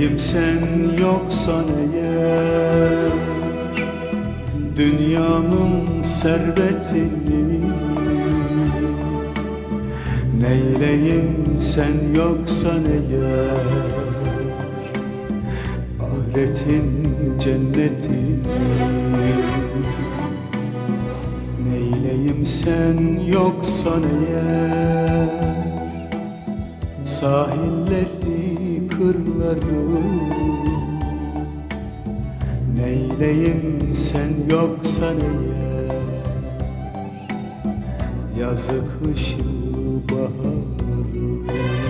Neyleyim sen yoksan eğer Dünyamın servetini. Neyleyim sen yoksan eğer Ahiretin cennetini Neyleyim sen yoksan eğer Sahilleri, kırları Neyleyim sen yoksan eğer Yazı kışı baharı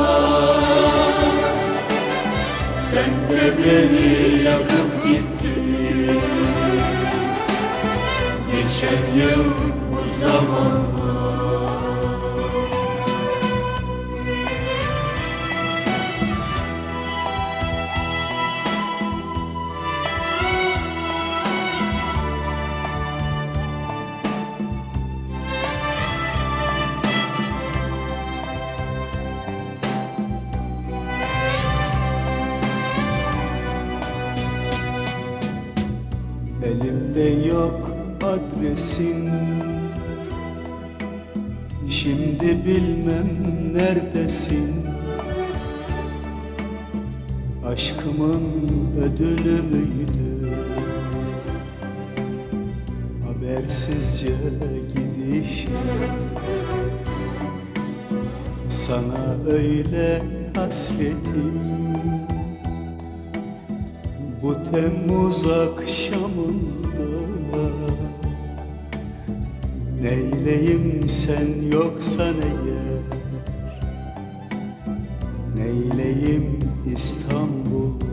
Sen de beni yakıp gittin. Geçen yıl bu zamanlar Elimde yok adresin. Şimdi bilmem neredesin. Aşkımın ödülü müydü? Habersizce gidişim Sana öyle hasretim bu Temmuz akşamında Neyleyim sen yoksan eğer Neyleyim İstanbul'da?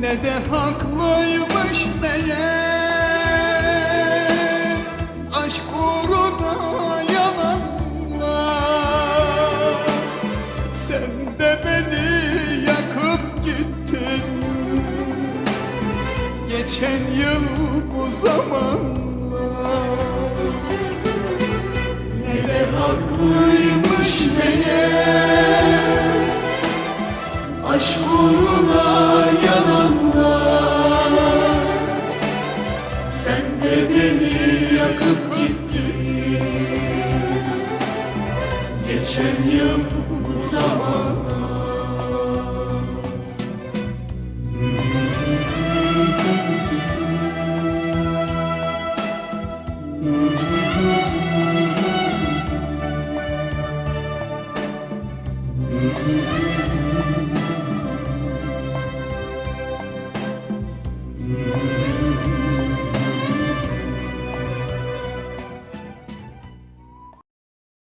Ne de haklıymış gittin? Geçen yıl bu zamanlar Mm-hmm.